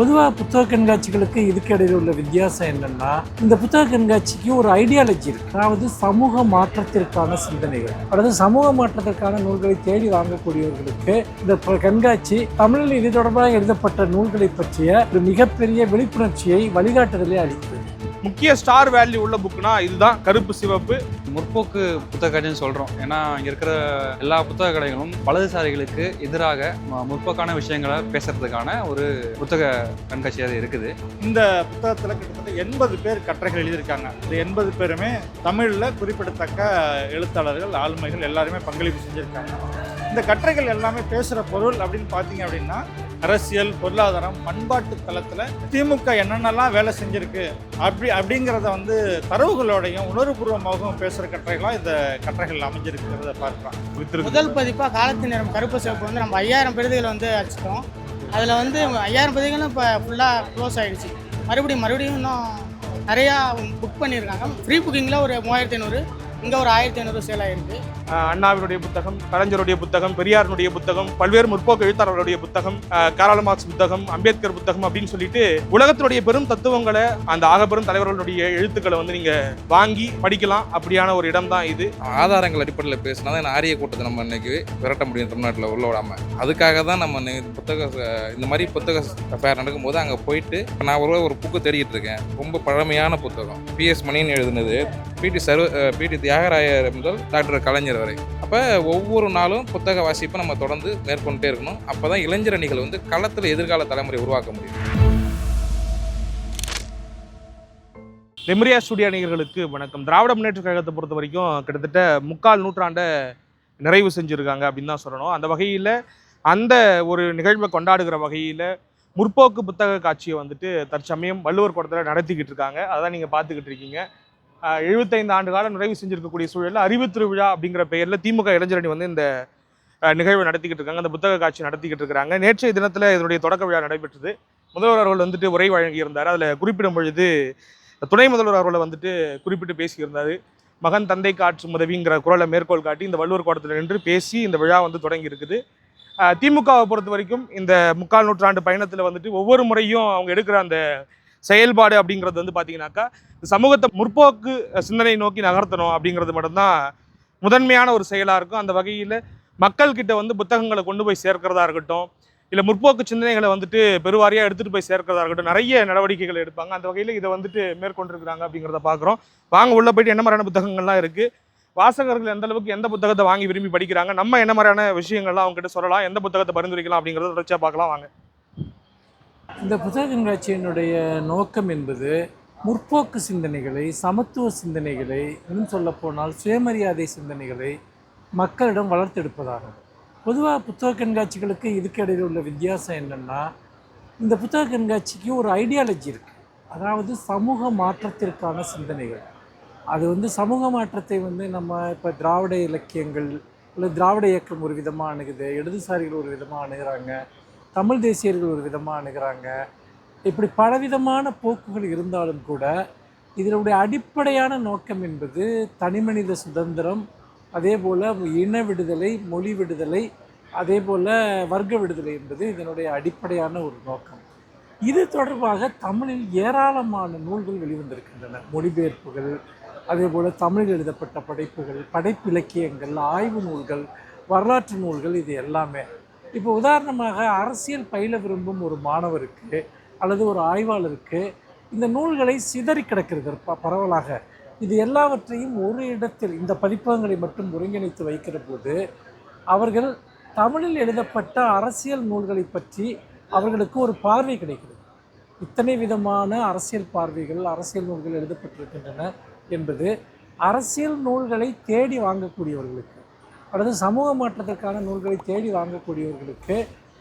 பொதுவாக புத்தக கண்காட்சிகளுக்கு இதுக்கு இடையில் உள்ள வித்தியாசம் என்னென்னா இந்த புத்தக கண்காட்சிக்கு ஒரு ஐடியாலஜி இருக்கு. அதாவது சமூக மாற்றத்திற்கான சிந்தனைகள். அதாவது சமூக மாற்றத்திற்கான நூல்களை தேடி வாங்கக்கூடியவர்களுக்கு இந்த கண்காட்சி தமிழில் இது தொடர்பாக எழுதப்பட்ட நூல்களை பற்றிய ஒரு மிகப்பெரிய விழிப்புணர்ச்சியை வழிகாட்டுதலை அளிக்கிறது முக்கிய ஸ்டார் வேல்யூ உள்ள புக்னா இதுதான். கருப்பு சிவப்பு. முற்போக்கு புத்தக கடைன்னு சொல்கிறோம் ஏன்னா இங்கே இருக்கிற எல்லா புத்தக கடைகளும் வலதுசாரிகளுக்கு எதிராக முற்போக்கான விஷயங்களை பேசுறதுக்கான ஒரு புத்தக கண்காட்சியாக இருக்குது. இந்த புத்தகத்தில் கிட்டத்தட்ட எண்பது பேர் கட்டுரைகள் எழுதியிருக்காங்க. இந்த எண்பது பேருமே தமிழில் குறிப்பிடத்தக்க எழுத்தாளர்கள் ஆளுமைகள் எல்லாருமே பங்களிப்பு செஞ்சுருக்காங்க. இந்த கட்டுரைகள் எல்லாமே பேசுகிற பொருள் அப்படின்னு பார்த்தீங்க அப்படின்னா அரசியல் பொருளாதாரம் பண்பாட்டு தளத்தில் திமுக என்னென்னலாம் வேலை செஞ்சிருக்கு அப்படி அப்படிங்கிறத வந்து தரவுகளோடையும் உணர்வுபூர்வமாகவும் பேசுகிற கட்டுரைகளாக இந்த கட்டுரைகள் அமைஞ்சிருக்கிறத பார்க்கலாம். முதல் பதிப்பாக காலத்து நேரம் கருப்பு சிவப்பு வந்து நம்ம ஐயாயிரம் பிரதிகள் வந்து அடிச்சிட்டோம். அதில் வந்து ஐயாயிரம் பிரதிகளும் இப்போ ஃபுல்லாக க்ளோஸ் ஆகிடுச்சு மறுபடியும் மறுபடியும் இன்னும் நிறையா புக் பண்ணியிருக்காங்க. ஃப்ரீ புக்கிங்கில் ஒரு மூவாயிரத்தி ஐநூறு இங்கே ஒரு ஆயிரத்தி ஐநூறு சேல் ஆகிருக்கு அண்ணாவினுடைய புத்தகம் கலைஞருடைய புத்தகம் பெரியாரினுடைய புத்தகம் பல்வேறு முற்போக்கு எழுத்தாளர்களுடைய புத்தகம் ஆஹ் மார்க்ஸ் புத்தகம் அம்பேத்கர் புத்தகம் அப்படின்னு சொல்லிட்டு உலகத்தினுடைய பெரும் தத்துவங்களை அந்த ஆகப்பெரும் தலைவர்களுடைய எழுத்துக்களை வந்து நீங்க வாங்கி படிக்கலாம் அப்படியான ஒரு இடம் தான் இது. ஆதாரங்கள் அடிப்படையில் பேசினா தான் ஆரிய கூட்டத்தை நம்ம இன்னைக்கு விரட்ட முடியும் தமிழ்நாட்டில் உள்ள விடாம. அதுக்காக தான் நம்ம புத்தக இந்த மாதிரி புத்தக ஃபேர் நடக்கும்போது அங்கே போயிட்டு நான் ஒரு ஒரு புக்கு தேடிட்டு இருக்கேன். ரொம்ப பழமையான புத்தகம். பிஎஸ் மணின்னு எழுதினது. பிடி சர்வ பிடி தியாகராயர் முதல் டாக்டர் கலைஞர் வரை. அப்போ ஒவ்வொரு நாளும் புத்தக வாசிப்பை நம்ம தொடர்ந்து மேற்கொண்டே இருக்கணும். அப்போ தான் இளைஞர் அணிகள் வந்து களத்தில் எதிர்கால தலைமுறை உருவாக்க முடியும். லெமரியா ஸ்டுடியோ அணிகர்களுக்கு வணக்கம். திராவிட முன்னேற்ற கழகத்தை பொறுத்த வரைக்கும் கிட்டத்தட்ட முக்கால் நூற்றாண்டை நிறைவு செஞ்சுருக்காங்க அப்படின்னு தான் சொல்லணும். அந்த வகையில் அந்த ஒரு நிகழ்வை கொண்டாடுகிற வகையில் முற்போக்கு புத்தக காட்சியை வந்துட்டு தற்சமயம் வள்ளுவர் கூடத்தில் நடத்திக்கிட்டு இருக்காங்க. அதான் நீங்கள் பார்த்துக்கிட்டு இருக்கீங்க. எழுபத்தைந்து ஆண்டு காலம் நிறைவு செஞ்சிருக்கக்கூடிய சூழலில் அறிவு திருவிழா அப்படிங்கிற பெயரில் திமுக இளைஞரணி வந்து இந்த நிகழ்வை நடத்திக்கிட்டு இருக்காங்க. அந்த புத்தக காட்சி நடத்திக்கிட்டு இருக்காங்க. நேற்றைய தினத்தில் இதனுடைய தொடக்க விழா நடைபெற்றது. முதல்வர் அவர்கள் வந்துட்டு உரை வழங்கியிருந்தார். அதில் குறிப்பிடும் பொழுது துணை முதல்வர் அவர்களை வந்துட்டு குறிப்பிட்டு பேசியிருந்தார். மகன் தந்தை காற்று உதவிங்கிற குரலை மேற்கோள் காட்டி இந்த வள்ளுவர் கோடத்தில் நின்று பேசி இந்த விழா வந்து தொடங்கி இருக்குது. திமுகவை பொறுத்த வரைக்கும் இந்த முக்கால் நூற்றாண்டு பயணத்தில் வந்துட்டு ஒவ்வொரு முறையும் அவங்க எடுக்கிற அந்த செயல்பாடு அப்படிங்கிறது வந்து பார்த்தீங்கன்னாக்கா சமூகத்தை முற்போக்கு சிந்தனை நோக்கி நகர்த்தணும் அப்படிங்கிறது மட்டும்தான் முதன்மையான ஒரு செயலாக இருக்கும். அந்த வகையில் மக்கள்கிட்ட வந்து புத்தகங்களை கொண்டு போய் சேர்க்கிறதா இருக்கட்டும் இல்லை முற்போக்கு சிந்தனைகளை வந்துட்டு பெருவாரியாக எடுத்துகிட்டு போய் சேர்க்கிறதா இருக்கட்டும் நிறைய நடவடிக்கைகள் எடுப்பாங்க. அந்த வகையில் இதை வந்துட்டு மேற்கொண்டிருக்கிறாங்க அப்படிங்கிறத பார்க்குறோம் வாங்க உள்ளே போயிட்டு என்ன மாதிரியான புத்தகங்கள்லாம் இருக்குது வாசகர்கள் எந்த அளவுக்கு எந்த புத்தகத்தை வாங்கி விரும்பி படிக்கிறாங்க? நம்ம என்ன மாதிரியான விஷயங்கள்லாம் அவங்ககிட்ட சொல்லலாம்? எந்த புத்தகத்தை பரிந்துரைக்கலாம் அப்படிங்கிறத தொடர்ச்சியாக பார்க்கலாம். வாங்க. இந்த புத்தக கண்காட்சியினுடைய நோக்கம் என்பது முற்போக்கு சிந்தனைகளை சமத்துவ சிந்தனைகளை இன்னும் சொல்லப்போனால் சுயமரியாதை சிந்தனைகளை மக்களிடம் வளர்த்தெடுப்பதாகும். பொதுவாக புத்தக கண்காட்சிகளுக்கு இதுக்கு இடையில் உள்ள வித்தியாசம் என்னென்னா இந்த புத்தக கண்காட்சிக்கு ஒரு ஐடியாலஜி இருக்குது அதாவது சமூக மாற்றத்திற்கான சிந்தனைகள். அது வந்து சமூக மாற்றத்தை வந்து நம்ம இப்போ திராவிட இலக்கியங்கள் இல்லை திராவிட இயக்கம் ஒரு விதமாக அணுகுது இடதுசாரிகள் ஒரு விதமாக அணுகிறாங்க. தமிழ் தேசியர்கள் ஒரு விதமாக அணுகிறாங்க. இப்படி பலவிதமான போக்குகள் இருந்தாலும் கூட இதனுடைய அடிப்படையான நோக்கம் என்பது தனிமனித சுதந்திரம் அதே போல் இன விடுதலை மொழி விடுதலை அதே போல் வர்க்க விடுதலை என்பது இதனுடைய அடிப்படையான ஒரு நோக்கம். இது தொடர்பாக தமிழில் ஏராளமான நூல்கள் வெளிவந்திருக்கின்றன. மொழிபெயர்ப்புகள் அதே போல் தமிழில் எழுதப்பட்ட படைப்புகள் படைப்பிலக்கியங்கள் ஆய்வு நூல்கள் வரலாற்று நூல்கள் இது எல்லாமே. இப்போ உதாரணமாக அரசியல் பயில விரும்பும் ஒரு மாணவருக்கு அல்லது ஒரு ஆய்வாளருக்கு இந்த நூல்களை சிதறி கிடக்கிறது ப பரவலாக. இது எல்லாவற்றையும் ஒரு இடத்தில் இந்த பதிப்பகங்களை மட்டும் ஒருங்கிணைத்து வைக்கிற போது அவர்கள் தமிழில் எழுதப்பட்ட அரசியல் நூல்களை பற்றி அவர்களுக்கு ஒரு பார்வை கிடைக்கிறது. இத்தனை விதமான அரசியல் பார்வைகள் அரசியல் நூல்கள் எழுதப்பட்டிருக்கின்றன என்பது அரசியல் நூல்களை தேடி வாங்கக்கூடியவர்களுக்கு அல்லது சமூக மாற்றத்திற்கான நூல்களை தேடி வாங்கக்கூடியவர்களுக்கு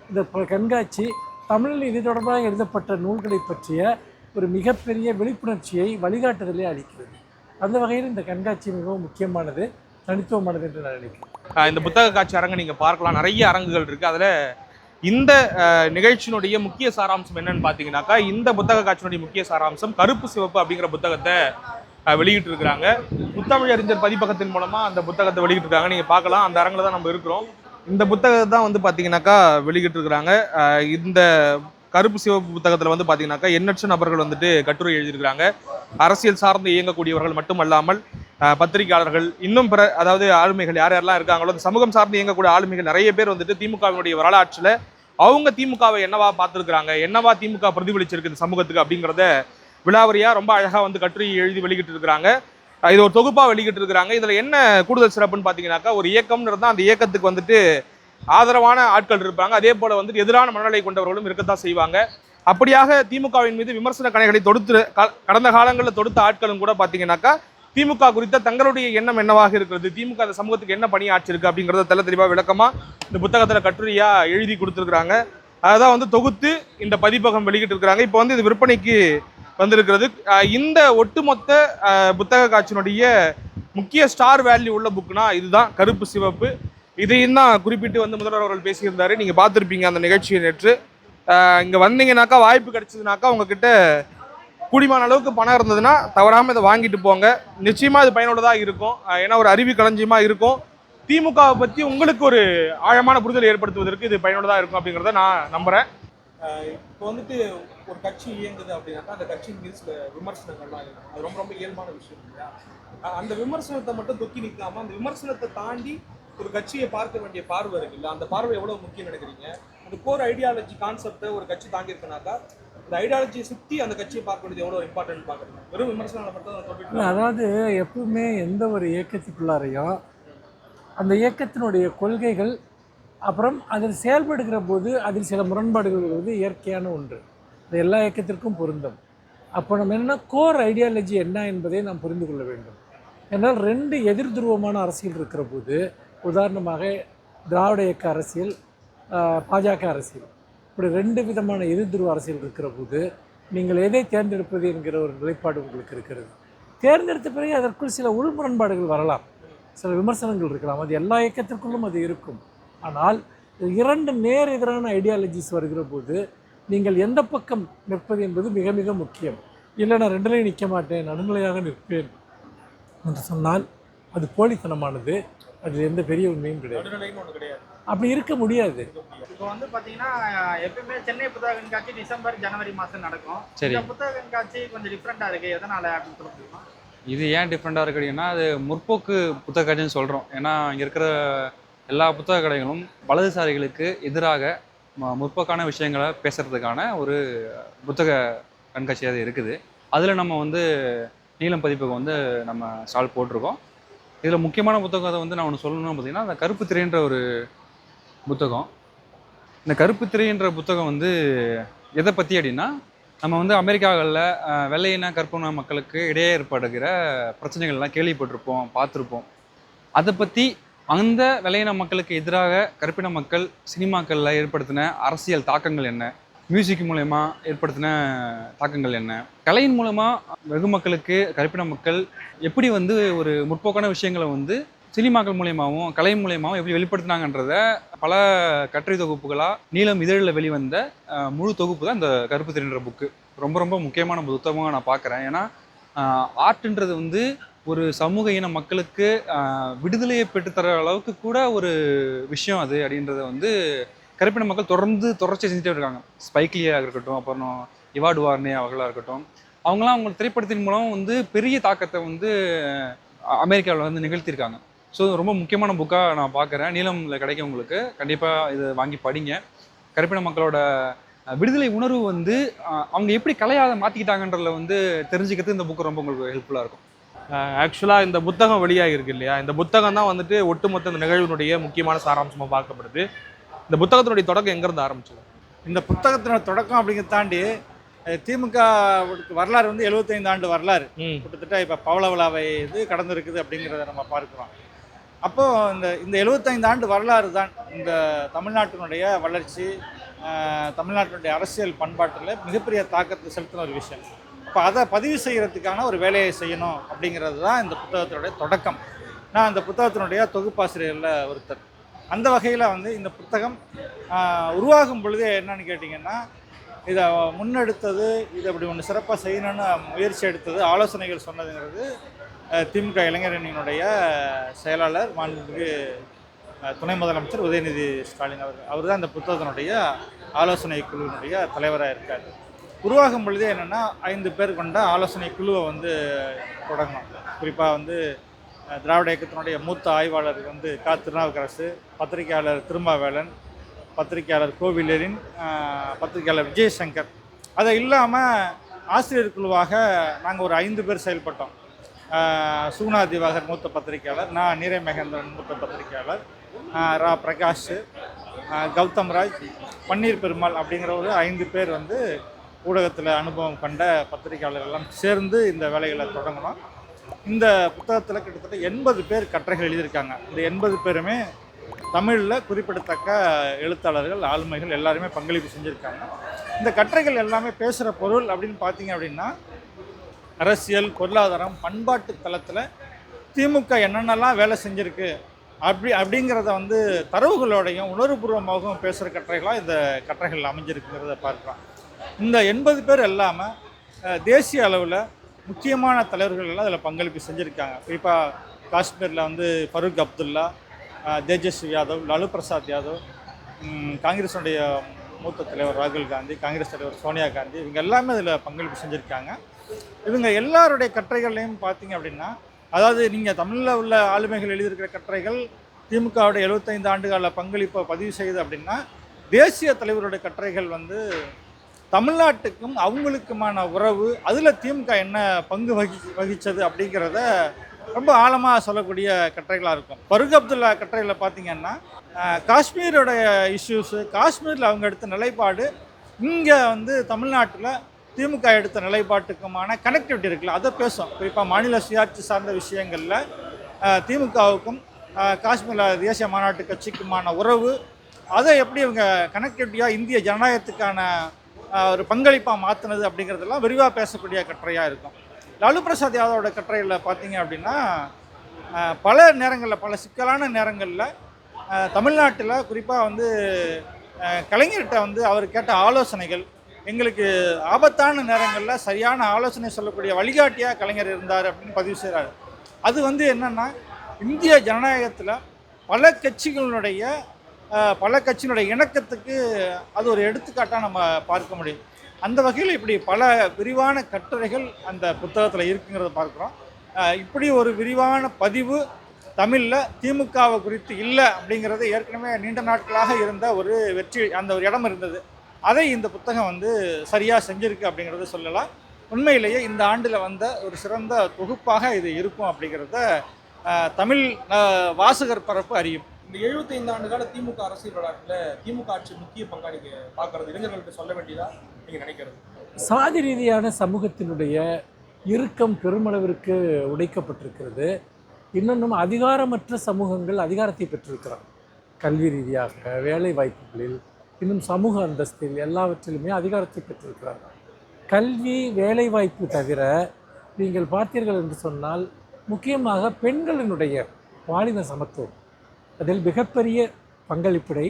இந்த கண்காட்சி தமிழில் இது தொடர்பாக எழுதப்பட்ட நூல்களை பற்றிய ஒரு மிகப்பெரிய விழிப்புணர்ச்சியை வழிகாட்டுதலே அளிக்கிறது. அந்த வகையில் இந்த கண்காட்சி மிகவும் முக்கியமானது தனித்துவமானது என்று நான் நினைக்கிறேன். இந்த புத்தக காட்சி அரங்கு நீங்கள் பார்க்கலாம். நிறைய அரங்குகள் இருக்குது அதில் இந்த நிகழ்ச்சியினுடைய முக்கிய சாராம்சம் என்னன்னு பார்த்தீங்கன்னாக்கா இந்த புத்தக காட்சியினுடைய முக்கிய சாராம்சம் கருப்பு சிவப்பு அப்படிங்கிற புத்தகத்தை வெளியிட்டு இருக்கிறாங்க முத்தமிழறிஞர் பதிப்பகத்தின் மூலமாக அந்த புத்தகத்தை வெளியிட்டு இருக்காங்க நீங்கள் பார்க்கலாம். அந்த அரங்கில் தான் நம்ம இருக்கிறோம். இந்த புத்தகத்தை தான் வந்து பார்த்தீங்கன்னாக்கா வெளியிட்டு இருக்கிறாங்க இந்த கருப்பு சிவப்பு புத்தகத்தில் வந்து பார்த்தீங்கன்னாக்கா எண்ணற்ற நபர்கள் வந்துட்டு கட்டுரை எழுதியிருக்கிறாங்க. அரசியல் சார்ந்து இயங்கக்கூடியவர்கள் மட்டுமல்லாமல் பத்திரிகையாளர்கள் இன்னும் பிற அதாவது ஆளுமைகள் யார் யாரெல்லாம் இருக்காங்களோ அந்த சமூகம் சார்ந்து இயங்கக்கூடிய ஆளுமைகள் நிறைய பேர் வந்துட்டு திமுகவினுடைய வரலாற்றில் அவங்க திமுகவை என்னவா பார்த்துருக்குறாங்க? என்னவா திமுக பிரதிபலிச்சிருக்கு இந்த சமூகத்துக்கு அப்படிங்கிறத விழாவரியாக ரொம்ப அழகாக வந்து கட்டுரை எழுதி வெளியிட்டு இருக்கிறாங்க. இது ஒரு தொகுப்பாக வெளியிட்டு இருக்கிறாங்க. இதில் என்ன கூடுதல் சிறப்புன்னு பார்த்தீங்கன்னாக்கா ஒரு இயக்கம்னு இருந்தால் அந்த இயக்கத்துக்கு வந்துட்டு ஆதரவான ஆட்கள் இருப்பாங்க. அதே போல் வந்துட்டு எதிரான மனநிலை கொண்டவர்களும் இருக்கத்தான் செய்வாங்க. அப்படியாக திமுகவின் மீது விமர்சன கணைகளை தொடுத்து கடந்த காலங்களில் தொடுத்த ஆட்களும் கூட பார்த்தீங்கன்னாக்கா திமுக குறித்த தங்களுடைய எண்ணம் என்னவாக இருக்கிறது? திமுக அந்த சமூகத்துக்கு என்ன பணி ஆற்றிருக்கு அப்படிங்கிறத தெல்ல தெளிவாக விளக்கமாக இந்த புத்தகத்தில் கட்டுரையாக எழுதி கொடுத்துருக்குறாங்க. அதான் வந்து தொகுத்து இந்த பதிப்பகம் வெளியிட்டு இருக்கிறாங்க. இப்போ வந்து இது விற்பனைக்கு வந்திருக்கிறது. இந்த ஒட்டுமொத்த புத்தக காட்சியினுடைய முக்கிய ஸ்டார் வேல்யூ உள்ள புக்னா இதுதான். கருப்பு சிவப்பு. இதையும் தான் குறிப்பிட்டு வந்து முதல்வர் அவர்கள் பேசியிருந்தாரு. நீங்கள் பார்த்துருப்பீங்க அந்த நிகழ்ச்சியை நேற்று. இங்கே வந்தீங்கனாக்கா வாய்ப்பு கிடைச்சதுனாக்கா உங்ககிட்ட கூடிமான அளவுக்கு பணம் இருந்ததுன்னா தவறாமல் இதை வாங்கிட்டு போங்க. நிச்சயமாக இது பயனுள்ளதாக இருக்கும். ஏன்னா ஒரு அறிவு களஞ்சியமாக இருக்கும். திமுகவை பற்றி உங்களுக்கு ஒரு ஆழமான புரிதல் ஏற்படுத்துவதற்கு இது பயனுள்ளதாக இருக்கும் அப்படிங்கிறத நான் நம்புகிறேன் இப்போ வந்துட்டு ஒரு கட்சி இயங்குது அப்படின்னாக்கா அந்த கட்சியின் மீது சில விமர்சனங்கள்லாம் இருக்கும் அது ரொம்ப ரொம்ப இயல்பான விஷயம் இல்லையா? அந்த விமர்சனத்தை மட்டும் தொக்கி நிற்காம அந்த விமர்சனத்தை தாண்டி ஒரு கட்சியை பார்க்க வேண்டிய பார்வை இருக்குல்ல அந்த பார்வை எவ்வளவு முக்கியம் நினைக்கிறீங்க? அந்த கோர் ஐடியாலஜி கான்செப்டை ஒரு கட்சி தாங்கி இருக்குனாக்கா அந்த ஐடியாலஜியை சுத்தி அந்த கட்சியை பார்க்க வேண்டியது எவ்வளவு இம்பார்ட்டன்ட் பாக்குறீங்க வெறும் விமர்சனங்களை மட்டும் அதாவது எப்பவுமே எந்த ஒரு இயக்கத்துக்குள்ளாரையும் அந்த இயக்கத்தினுடைய கொள்கைகள் அப்புறம் அதில் செயல்படுகிற போது அதில் சில முரண்பாடுகள் வருவது இயற்கையான ஒன்று. இது எல்லா இயக்கத்திற்கும் பொருந்தும். அப்போ நம்ம என்னென்னா கோர் ஐடியாலஜி என்ன என்பதை நாம் புரிந்து கொள்ள வேண்டும். ஏன்னால் ரெண்டு எதிர் துருவமான அரசியல் இருக்கிற போது உதாரணமாக திராவிட இயக்க அரசியல் பாஜக அரசியல். இப்படி ரெண்டு விதமான எதிர் துருவ அரசியல் இருக்கிற போது நீங்கள் எதை தேர்ந்தெடுப்பது என்கிற ஒரு நிலைப்பாடு உங்களுக்கு இருக்கிறது. தேர்ந்தெடுத்த பிறகு அதற்குள் சில உள் முரண்பாடுகள் வரலாம். சில விமர்சனங்கள் இருக்கலாம். அது எல்லா இயக்கத்திற்குள்ளும் அது இருக்கும். ஆனால் இரண்டு நேர் எதிரான ஐடியாலஜிஸ் வருகிற போது நீங்கள் எந்த பக்கம் நிற்பது என்பது மிக மிக முக்கியம். இல்லை நான் ரெண்டுலையும் நிற்க மாட்டேன் நடுநிலையாக நிற்பேன் என்று சொன்னால் அது போலித்தனமானது. அது எந்த பெரிய உண்மையும் கிடையாது. நடுநிலைன்னு ஒண்ணு கிடையாது. அப்படி இருக்க முடியாது. இப்போ வந்து பார்த்தீங்கன்னா எப்பயுமே சென்னை புத்தக கண்காட்சி டிசம்பர் ஜனவரி மாதம் நடக்கும். சரி. இந்த புத்தக கண்காட்சி கொஞ்சம் டிஃப்ரெண்ட்டாக இருக்குது எதனால் அப்படின்னு சொல்ல முடியுமா? இது ஏன் டிஃப்ரெண்ட்டாக இருக்கு அப்படின்னா அது முற்போக்கு புத்தக கடைன்னு சொல்கிறோம் ஏன்னா இங்கே இருக்கிற எல்லா புத்தக கடைகளும் வலதுசாரிகளுக்கு எதிராக முற்போக்கான விஷயங்களை பேசுறதுக்கான ஒரு புத்தக கண்காட்சியாக இருக்குது. அதில் நம்ம வந்து நீளம் பதிப்புக்கு வந்து நம்ம ஸ்டால் போட்டிருக்கோம். இதில் முக்கியமான புத்தகத்தை வந்து நான் ஒன்று சொல்லணும்னு பார்த்தீங்கன்னா அந்த கருப்பு திரைன்ற ஒரு புத்தகம். இந்த கருப்பு திரைன்ற புத்தகம் வந்து எதை பற்றி அப்படின்னா நம்ம வந்து அமெரிக்காவில் வெள்ளையின கருப்பின மக்களுக்கு இடையே ஏற்படுகிற பிரச்சனைகள்லாம் கேள்விப்பட்டிருப்போம் பார்த்துருப்போம். அதை பற்றி அந்த வெள்ளையின மக்களுக்கு எதிராக கருப்பின மக்கள் சினிமாக்களில் ஏற்படுத்தின அரசியல் தாக்கங்கள் என்ன? மியூசிக் மூலயமா ஏற்படுத்தின தாக்கங்கள் என்ன? கலையின் மூலமாக வெகு மக்களுக்கு கருப்பின மக்கள் எப்படி வந்து ஒரு முற்போக்கான விஷயங்களை வந்து சினிமாக்கள் மூலயமாவும் கலை மூலியமாகவும் எப்படி வெளிப்படுத்தினாங்கன்றத பல கட்டுரை தொகுப்புகளாக நீளம் இதழில் வெளிவந்த முழு தொகுப்பு தான் இந்த கருப்பு திரின்ற புக்கு ரொம்ப ரொம்ப முக்கியமான புத்தகமாக நான் பார்க்குறேன். ஏன்னா ஆர்ட்ன்றது வந்து ஒரு சமூக இன மக்களுக்கு விடுதலையை பெற்றுத்தர அளவுக்கு கூட ஒரு விஷயம் அது அப்படின்றத வந்து கருப்பின மக்கள் தொடர்ந்து தொடர்ச்சி செஞ்சுட்டே இருக்காங்க. ஸ்பைக்லியாக இருக்கட்டும் அப்புறம் இவாடு வார்னே அவர்களாக இருக்கட்டும் அவங்களாம் அவங்க திரைப்படத்தின் மூலம் வந்து பெரிய தாக்கத்தை வந்து அமெரிக்காவில் வந்து நிகழ்த்தியிருக்காங்க. ஸோ ரொம்ப முக்கியமான புக்காக நான் பார்க்குறேன். நீளமில் கிடைக்கும் உங்களுக்கு. கண்டிப்பாக இதை வாங்கி படிங்க. கருப்பின மக்களோட விடுதலை உணர்வு வந்து அவங்க எப்படி கலையாத மாற்றிக்கிட்டாங்கன்றதில் வந்து தெரிஞ்சுக்கிறது இந்த புக்கு ரொம்ப உங்களுக்கு ஹெல்ப்ஃபுல்லாக இருக்கும். ஆக்சுவலாக இந்த புத்தகம் வெளியாகி இருக்கு இல்லையா? இந்த புத்தகம் தான் வந்துட்டு ஒட்டுமொத்த இந்த நிகழ்வினுடைய முக்கியமான சாராம்சமாக பார்க்கப்படுது. இந்த புத்தகத்தினுடைய தொடக்கம் எங்கேருந்து ஆரம்பிச்சது? இந்த புத்தகத்தினோட தொடக்கம் அப்படிங்கிறத தாண்டி திமுக வரலாறு வந்து 75 ஆண்டு வரலாறு. கிட்டத்தட்ட இப்போ பவள விழாவை இது கடந்திருக்குது அப்படிங்கிறத நம்ம பார்க்குறோம். அப்போது இந்த இந்த 75 ஆண்டு வரலாறு தான் இந்த தமிழ்நாட்டினுடைய வளர்ச்சி தமிழ்நாட்டினுடைய அரசியல் பண்பாட்டில் மிகப்பெரிய தாக்கத்தை செலுத்தின ஒரு விஷயம். இப்போ அதை பதிவு செய்கிறதுக்கான ஒரு வேலையை செய்யணும் அப்படிங்கிறது தான் இந்த புத்தகத்தினுடைய தொடக்கம். நான் அந்த புத்தகத்தினுடைய தொகுப்பாசிரியரில் ஒருத்தர். அந்த வகையில் வந்து இந்த புத்தகம் உருவாகும் பொழுதே என்னன்னு கேட்டிங்கன்னா இதை முன்னெடுத்தது இதை அப்படி ஒன்று சிறப்பாக செய்யணும்னு முயற்சி எடுத்தது ஆலோசனைகள் சொன்னதுங்கிறது திமுக இளைஞரணியினுடைய செயலாளர் மாண்புமிகு துணை முதலமைச்சர் உதயநிதி ஸ்டாலின் அவர் அவர் தான் இந்த புத்தகத்தினுடைய ஆலோசனை குழுவினுடைய தலைவராக இருக்கார். உருவாகும் பொழுதே என்னென்னா ஐந்து பேர் கொண்ட ஆலோசனை குழுவை வந்து தொடங்கணும். குறிப்பாக வந்து திராவிட இயக்கத்தினுடைய மூத்த ஆய்வாளர் வந்து கா. திருநாவுக்கரசு பத்திரிகையாளர் திருமாவேலன் பத்திரிகையாளர் கோவிலரின் பத்திரிகையாளர் விஜயசங்கர். அதை இல்லாமல் ஆசிரியர் குழுவாக நாங்கள் ஒரு ஐந்து பேர் செயல்பட்டோம். சுகுணா திவாகர் மூத்த பத்திரிகையாளர் நான் நீரை மகேந்திரன் மூத்த பத்திரிகையாளர் ரா. பிரகாஷ் கௌதம் ராஜ் பன்னீர் பெருமாள் அப்படிங்கிற ஒரு ஐந்து பேர் வந்து ஊடகத்தில் அனுபவம் கண்ட பத்திரிகையாளர்கள்லாம் சேர்ந்து இந்த வேலைகளை தொடங்கணும். இந்த புத்தகத்தில் கிட்டத்தட்ட எண்பது பேர் கட்டுரைகள் எழுதியிருக்காங்க. இந்த எண்பது பேருமே தமிழில் குறிப்பிடத்தக்க எழுத்தாளர்கள் ஆளுமைகள் எல்லாருமே பங்களிப்பு செஞ்சுருக்காங்க. இந்த கட்டுரைகள் எல்லாமே பேசுகிற பொருள் அப்படின்னு பார்த்தீங்க அப்படின்னா அரசியல் பொருளாதாரம் பண்பாட்டு தளத்தில் திமுக என்னென்னலாம் வேலை செஞ்சுருக்கு அப்படி அப்படிங்கிறத வந்து தரவுகளோடையும் உணர்வுபூர்வமாகவும் பேசுகிற கட்டுரைகளாக இந்த கட்டுரைகள் அமைஞ்சிருக்குங்கிறத பார்க்கலாம். இந்த எண்பது பேர் இல்லாமல் தேசிய அளவில் முக்கியமான தலைவர்கள் எல்லாம் அதில் பங்களிப்பு செஞ்சுருக்காங்க. குறிப்பாக காஷ்மீரில் வந்து ஃபருக் அப்துல்லா தேஜஸ்வி யாதவ் லாலு பிரசாத் யாதவ் காங்கிரஸுடைய மூத்த தலைவர் ராகுல் காந்தி காங்கிரஸ் தலைவர் சோனியா காந்தி இவங்க எல்லாமே அதில் பங்களிப்பு செஞ்சுருக்காங்க. இவங்க எல்லாருடைய கட்டுரைகள்லையும் பார்த்தீங்க அப்படின்னா அதாவது நீங்கள் தமிழில் உள்ள ஆளுமைகள் எழுதியிருக்கிற கட்டுரைகள் திமுகவுடைய எழுபத்தைந்து ஆண்டுகால பங்களிப்பை பதிவு செய்யுது அப்படின்னா தேசிய தலைவருடைய கட்டுரைகள் வந்து தமிழ்நாட்டுக்கும் அவங்களுக்குமான உறவு அதில் திமுக என்ன பங்கு வகி வகித்தது அப்படிங்கிறத ரொம்ப ஆழமாக சொல்லக்கூடிய கட்டுரைகளாக இருக்கும். ஃபருக் அப்துல்லா கட்டுரையில் பார்த்தீங்கன்னா காஷ்மீரோடைய இஷ்யூஸு காஷ்மீரில் அவங்க எடுத்த நிலைப்பாடு இங்கே வந்து தமிழ்நாட்டில் திமுக எடுத்த நிலைப்பாட்டுக்குமான கனெக்டிவிட்டி இருக்குல்ல அதை பேசும். குறிப்பாக மாநில சுயாட்சி சார்ந்த விஷயங்களில் திமுகவுக்கும் காஷ்மீரில் தேசிய மாநாட்டு கட்சிக்குமான உறவு அதை எப்படி இவங்க கனெக்டிவிட்டியாக இந்திய ஜனநாயகத்துக்கான ஒரு பங்களிப்பாக மாற்றினது அப்படிங்கிறதெல்லாம் விரிவாக பேசக்கூடிய கட்டுரையாக இருக்கும். லாலு பிரசாத் யாதவோட கட்டுரையில் பார்த்தீங்க அப்படின்னா பல நேரங்களில் பல சிக்கலான நேரங்களில் தமிழ்நாட்டில் குறிப்பாக வந்து கலைஞர்கிட்ட வந்து அவர் கேட்ட ஆலோசனைகள் எங்களுக்கு ஆபத்தான நேரங்களில் சரியான ஆலோசனை சொல்லக்கூடிய வழிகாட்டியாக கலைஞர் இருந்தார் அப்படின்னு பதிவு செய்கிறார் அது வந்து என்னென்னா இந்திய ஜனநாயகத்தில் பல கட்சிகளுடைய பல கட்சியினுடைய இணக்கத்துக்கு அது ஒரு எடுத்துக்காட்டாக நம்ம பார்க்க முடியும். அந்த வகையில் இப்படி பல விரிவான கட்டுரைகள் அந்த புத்தகத்தில் இருக்குங்கிறத பார்க்குறோம். இப்படி ஒரு விரிவான பதிவு தமிழில் திமுகவை குறித்து இல்லை அப்படிங்கிறது ஏற்கனவே நீண்ட நாட்களாக இருந்த ஒரு வெற்றி அந்த ஒரு இடம் இருந்தது. அதை இந்த புத்தகம் வந்து சரியாக செஞ்சிருக்கு அப்படிங்கிறத சொல்லலாம். உண்மையிலேயே இந்த ஆண்டில் வந்த ஒரு சிறந்த தொகுப்பாக இது இருக்கும் அப்படிங்கிறத தமிழ் வாசகர் பரப்பு அறியும். இந்த 75 ஆண்டு கால திமுக அரசியல் வரலாற்றுல திமுக ஆட்சி முக்கிய பங்கா நீங்கள் பார்க்கறது இளைஞர்களுக்கு சொல்ல வேண்டியதா நீங்கள் நினைக்கிறது? சாதி ரீதியான சமூகத்தினுடைய இறுக்கம் பெருமளவிற்கு உடைக்கப்பட்டிருக்கிறது. இன்னொன்றும் அதிகாரமற்ற சமூகங்கள் அதிகாரத்தை பெற்றிருக்கிறார் கல்வி ரீதியாக வேலை வாய்ப்புகளில் இன்னும் சமூக அந்தஸ்தில் எல்லாவற்றிலுமே அதிகாரத்தை பெற்றிருக்கிறார்கள் கல்வி வேலைவாய்ப்பு தவிர நீங்கள் பார்த்தீர்கள் என்று சொன்னால் முக்கியமாக பெண்களினுடைய பாலின சமத்துவம் அதில் மிகப்பெரிய பங்களிப்பினை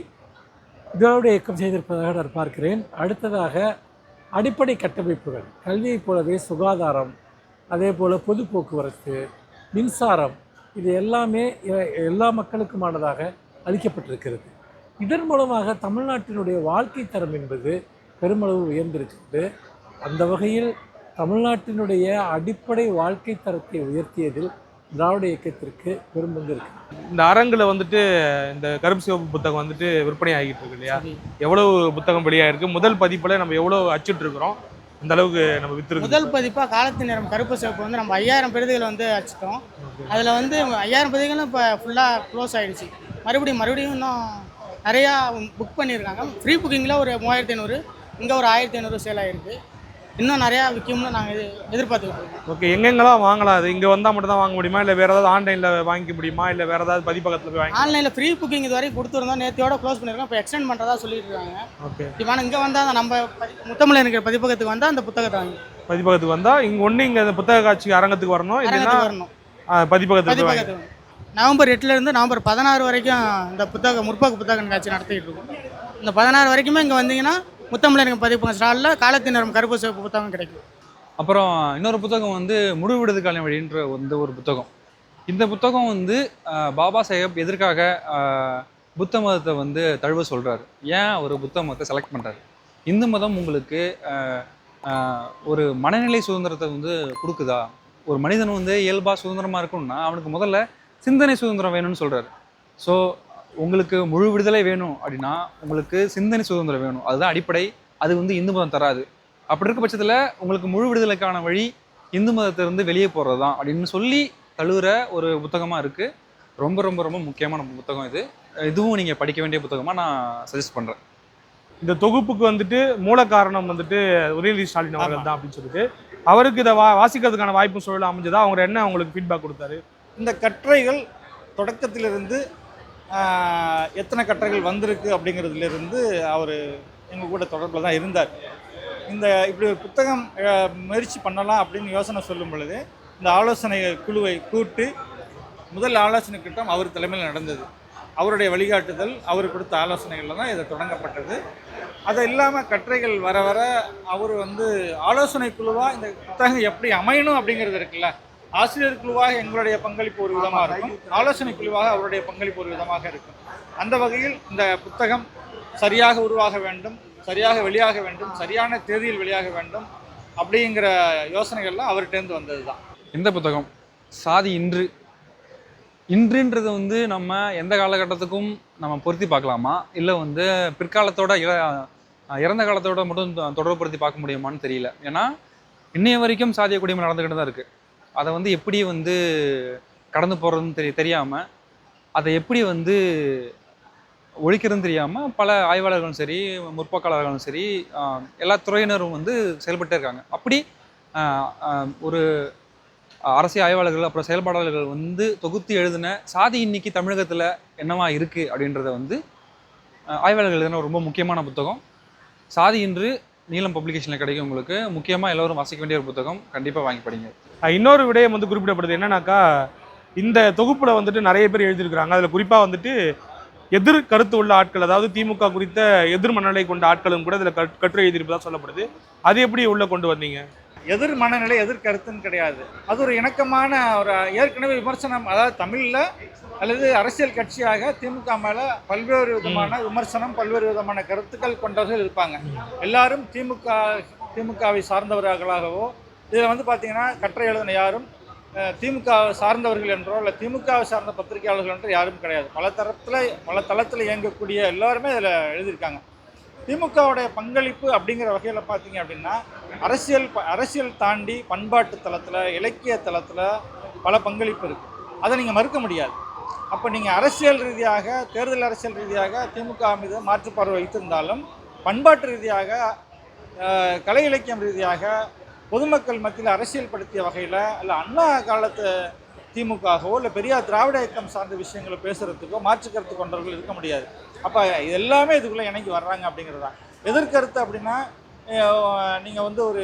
இதோடு இயக்கம் செய்திருப்பதாக நான் பார்க்கிறேன். அடுத்ததாக அடிப்படை கட்டமைப்புகள். கல்வியைப் போலவே சுகாதாரம் அதே போல் பொது போக்குவரத்து மின்சாரம் இது எல்லாமே எல்லா மக்களுக்குமானதாக அளிக்கப்பட்டிருக்கிறது. இதன் மூலமாக தமிழ்நாட்டினுடைய வாழ்க்கை தரம் என்பது பெருமளவு உயர்ந்திருக்கிறது. அந்த வகையில் தமிழ்நாட்டினுடைய அடிப்படை வாழ்க்கை தரத்தை உயர்த்தியதில் திராவிட இயக்கத்திற்கு பெரும்பங்கு இருக்கு. இந்த அரங்குல வந்துட்டு இந்த கருப்பு சிவப்பு புத்தகம் வந்துட்டு விற்பனை ஆகிட்டு இருக்கு இல்லையா? எவ்வளவு புத்தகம் வெளியாயிருக்கு? முதல் பதிப்புல நம்ம எவ்வளவு அச்சிட்டு இருக்கிறோம்? அந்த அளவுக்கு நம்ம வித்துருக்கு முதல் பதிப்பாக காலத்து நேரம் கருப்பு சிவப்பு வந்து நம்ம ஐயாயிரம் பிரதிகள் வந்து அச்சிட்டோம். அதில் வந்து ஐயாயிரம் பிரதிகளும் இப்போ ஃபுல்லாக க்ளோஸ் ஆயிடுச்சு. மறுபடியும் மறுபடியும் இன்னும் நிறையா புக் பண்ணியிருக்காங்க. ஃப்ரீ புக்கிங்கில் ஒரு மூவாயிரத்தி ஐநூறு இங்கே ஒரு ஆயிரத்தி ஐநூறு சேல் ஆகிருக்கு இன்னும் நிறையா விற்கும்னு நாங்கள் எதிர்பார்த்துக்கிட்டு இருக்கோம். ஓகே எங்கெங்கெல்லாம் வாங்கலாம்? அது இங்க வந்தா மட்டும் தான் வாங்க முடியுமா? இல்ல வேற ஏதாவது ஆன்லைன்ல வாங்கிக்க முடியுமா? இல்ல வேற ஏதாவது பதிப்பகத்துல போய் வாங்கி ஆன்லைனில் ஃப்ரீ புக்கிங் இது வரைக்கும் கொடுத்துருந்தோம் நேத்தியோட க்ளோஸ் பண்ணியிருக்கோம். இப்போ எக்ஸ்டெண்ட் பண்ணுறதா சொல்லிட்டு இருக்காங்க ஓகே. இப்போ இங்கே வந்தால் நம்ம முத்தமிழ் இருக்கிற பதிப்பகத்துக்கு வந்தால் அந்த புத்தகத்தை வாங்கி பதிப்பகத்துக்கு வந்தா இங்க ஒண்ணு இங்க இந்த புத்தக காட்சி அரங்கத்துக்கு வரணும். இல்லைன்னா வரணும். பதிப்பகத்துக்கு வாங்கி நவம்பர் எட்டுலேருந்து நவம்பர் பதினாறு வரைக்கும் இந்த புத்தக முற்போக்கு புத்தக கண்காட்சி நடத்திட்டு இருக்கோம். இந்த பதினாறு வரைக்குமே இங்கே வந்தீங்கன்னா முத்தமிழர் பதிப்பகம் ஸ்டாலில் காலத்தினரும் கருப்பு சிவப்பு புத்தகம் கிடைக்கும். அப்புறம் இன்னொரு புத்தகம் வந்து முடிவிடுது காலம் வழின்ற வந்து ஒரு புத்தகம். இந்த புத்தகம் வந்து பாபா சாஹேப் எதற்காக புத்த மதத்தை வந்து தழுவ சொல்கிறாரு ஏன் அவர் புத்த மதத்தை செலக்ட் பண்ணுறாரு இந்து மதம் உங்களுக்கு ஒரு மனநிலை சுதந்திரத்தை வந்து கொடுக்குதா? ஒரு மனிதன் வந்து இயல்பாக சுதந்திரமாக இருக்கணும்னா அவனுக்கு முதல்ல சிந்தனை சுதந்திரம் வேணும்னு சொல்கிறாரு ஸோ உங்களுக்கு முழு விடுதலை வேணும் அப்படின்னா உங்களுக்கு சிந்தனை சுதந்திரம் வேணும். அதுதான் அடிப்படை. அது வந்து இந்து மதம் தராது. அப்படி இருக்க பட்சத்தில் உங்களுக்கு முழு விடுதலைக்கான வழி இந்து மதத்திலிருந்து வெளியே போகிறது தான் அப்படின்னு சொல்லி தழுவுற ஒரு புத்தகமாக இருக்குது ரொம்ப ரொம்ப ரொம்ப முக்கியமான புத்தகம் இது. இதுவும் நீங்கள் படிக்க வேண்டிய புத்தகமாக நான் சஜஸ்ட் பண்ணுறேன் இந்த தொகுப்புக்கு வந்துட்டு மூல காரணம் வந்துட்டு உதயநிதி ஸ்டாலின் அவர்கள் தான் அப்படின்னு சொல்லிட்டு அவருக்கு இதை வா வாசிக்கிறதுக்கான வாய்ப்பு சூழல் அமைஞ்சதா? அவங்க என்ன உங்களுக்கு ஃபீட்பேக் கொடுத்தாரு? இந்த கட்டுரைகள் தொடக்கத்திலிருந்து எத்தனை கட்டுரைகள் வந்திருக்கு அப்படிங்கிறதுலேருந்து அவர் எங்கள் கூட தொடர்பில் தான் இருந்தார். இந்த இப்படி ஒரு புத்தகம் முயற்சி பண்ணலாம் அப்படின்னு யோசனை சொல்லும் பொழுது இந்த ஆலோசனை குழுவை கூட்டு முதல் ஆலோசனை கூட்டம் அவர் தலைமையில் நடந்தது. அவருடைய வழிகாட்டுதல் அவர் கொடுத்த ஆலோசனைகளில் தான் இது தொடங்கப்பட்டது. அது இல்லாமல் கட்டுரைகள் வர வர அவர் வந்து ஆலோசனை குழுவாக இந்த புத்தகம் எப்படி அமையணும் அப்படிங்கிறது இருக்குல்ல ஆசிரியர் குழுவாக எங்களுடைய பங்களிப்பு ஒரு விதமாக இருக்கும். ஆலோசனை குழுவாக அவருடைய பங்களிப்பு ஒரு விதமாக இருக்கும். அந்த வகையில் இந்த புத்தகம் சரியாக உருவாக வேண்டும் சரியாக வெளியாக வேண்டும் சரியான தேதியில் வெளியாக வேண்டும் அப்படிங்கிற யோசனைகள்லாம் அவர்கிட்டேருந்து வந்தது தான் இந்த புத்தகம் சாதி இன்று. இன்றுன்றது வந்து நம்ம எந்த காலகட்டத்துக்கும் நம்ம பொருத்தி பார்க்கலாமா? இல்லை வந்து பிற்காலத்தோட இற இறந்த காலத்தோட மட்டும் தொடர்புபடுத்தி பார்க்க முடியுமான்னு தெரியல. ஏன்னா இன்னைய வரைக்கும் சாதிய குடிமை நடந்துக்கிட்டு தான் இருக்குது அதை வந்து எப்படி வந்து கடந்து போகிறதுன்னு தெரிய தெரியாமல் அதை எப்படி வந்து ஒழிக்கிறதுன்னு தெரியாமல் பல ஆய்வாளர்களும் சரி முற்போக்காளர்களும் சரி எல்லா துறையினரும் வந்து செயல்பட்டே இருக்காங்க. அப்படி ஒரு அரசியல் ஆய்வாளர்கள் அப்புறம் செயல்பாடாளர்கள் வந்து தொகுத்து எழுதின சாதி இன்னைக்கு தமிழகத்தில் என்னவா இருக்குது அப்படின்றத வந்து ஆய்வாளர்கள் எழுதின ரொம்ப முக்கியமான புத்தகம். சாதி இன்று நீளம் பப்ளிகேஷனில் கிடைக்கும் உங்களுக்கு. முக்கியமாக எல்லோரும் வாசிக்க வேண்டிய ஒரு புத்தகம். கண்டிப்பாக வாங்கி படிங்க. இன்னொரு விடயம் வந்து குறிப்பிடப்படுது என்னன்னாக்கா இந்த தொகுப்பில் வந்துட்டு நிறைய பேர் எழுதியிருக்கிறாங்க. அதில் குறிப்பாக வந்துட்டு எதிர் கருத்து உள்ள ஆட்கள் அதாவது திமுக குறித்த எதிர் மனநிலை கொண்ட ஆட்களும் கூட இதில் கட்- கட்டுரை எழுதியிருப்பதாக சொல்லப்படுது. அது எப்படி உள்ளே கொண்டு வந்தீங்க? எதிர் மனநிலை எதிர் கருத்துன்னு கிடையாது. அது ஒரு இணக்கமான ஒரு ஏற்கனவே விமர்சனம் அதாவது தமிழில் அல்லது அரசியல் கட்சியாக திமுக மேலே பல்வேறு விதமான விமர்சனம் பல்வேறு விதமான கருத்துக்கள் கொண்டவர்கள் இருப்பாங்க. எல்லாரும் திமுக திமுகவை சார்ந்தவர்களாகவோ இதில் வந்து பார்த்தீங்கன்னா கட்டுரை எழுதின யாரும் திமுக சார்ந்தவர்கள் என்றோ இல்லை திமுகவை சார்ந்த பத்திரிகையாளர்கள் என்றோ யாரும் கிடையாது. பல தரத்தில் பல தளத்தில் இயங்கக்கூடிய எல்லாருமே இதில் எழுதியிருக்காங்க. திமுகவுடைய பங்களிப்பு அப்படிங்கிற வகையில் பார்த்தீங்க அப்படின்னா அரசியல் ப- அரசியல் தாண்டி பண்பாட்டு தளத்தில் இலக்கிய தளத்தில் பல பங்களிப்பு இருக்குது அதை நீங்கள் மறுக்க முடியாது. அப்போ நீங்கள் அரசியல் ரீதியாக தேர்தல் அரசியல் ரீதியாக திமுக மீது மாற்றுப்பார்வை வைத்திருந்தாலும் பண்பாட்டு ரீதியாக கலை இலக்கியம் ரீதியாக பொதுமக்கள் மத்தியில் அரசியல் படுத்திய வகையில் அல்ல அண்ணா காலத்து திமுகவோ இல்லை பெரியார் திராவிட இயக்கம் சார்ந்த விஷயங்களை பேசுகிறதுக்கோ மாற்று கருத்து கொண்டவர்கள் இருக்க முடியாது. அப்போ இது எல்லாமே இதுக்குள்ளே இணைக்கி வர்றாங்க அப்படிங்கிறது தான் எதிர்கருத்து அப்படின்னா நீங்கள் வந்து ஒரு